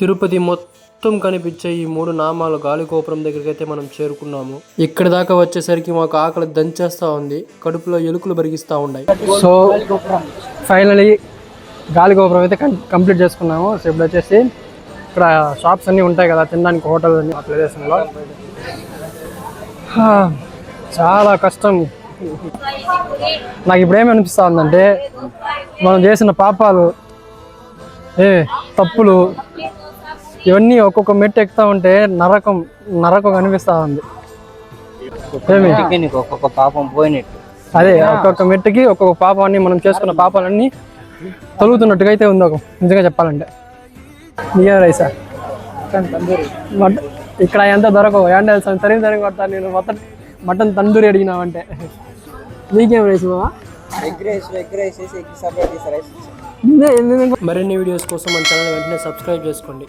తిరుపతి మొత్తం కనిపించే ఈ మూడు నామాలు గాలిగోపురం దగ్గరికి అయితే మనం చేరుకున్నాము. ఇక్కడ దాకా వచ్చేసరికి మాకు ఆకలి దంచేస్తూ ఉంది. కడుపులో ఎలుకలు బరిగిస్తూ ఉన్నాయి. సో ఫైనలీ గాలిగోపురం అయితే కంప్లీట్ చేసుకున్నాము. సో ఇప్పుడు వచ్చేసి ఇక్కడ షాప్స్ అన్నీ ఉంటాయి కదా తినడానికి హోటల్ అన్ని ఆ ప్రదేశంలో. చాలా కష్టం. నాకు ఇప్పుడు అనిపిస్తూ ఉందంటే మనం చేసిన పాపాలు ఏ తప్పులు ఇవన్నీ ఒక్కొక్క మెట్టు ఎక్కుతా ఉంటే నరకం నరకం అనిపిస్తా ఉంది. ఒక్కొక్క పాపం పోయినట్టు. అదే ఒక్కొక్క మెట్టుకి ఒక్కొక్క పాపాన్ని మనం చేసుకున్న పాపాలన్నీ తొలుగుతున్నట్టుగా అయితే ఉంది ఒక నిజంగా చెప్పాలంటే. నీకేం రైసా? ఇక్కడ ఎంత దొరకవు. ఏంటి తరిగి తరిగి కొడతాను నేను. మొత్తం మటన్ తందూరి అడిగినావంటే. నీకేం రైస్ బావా నిన్నే- మరిన్ని వీడియోస్ కోసం మన ఛానల్ వెంటనే సబ్స్క్రైబ్ చేసుకోండి.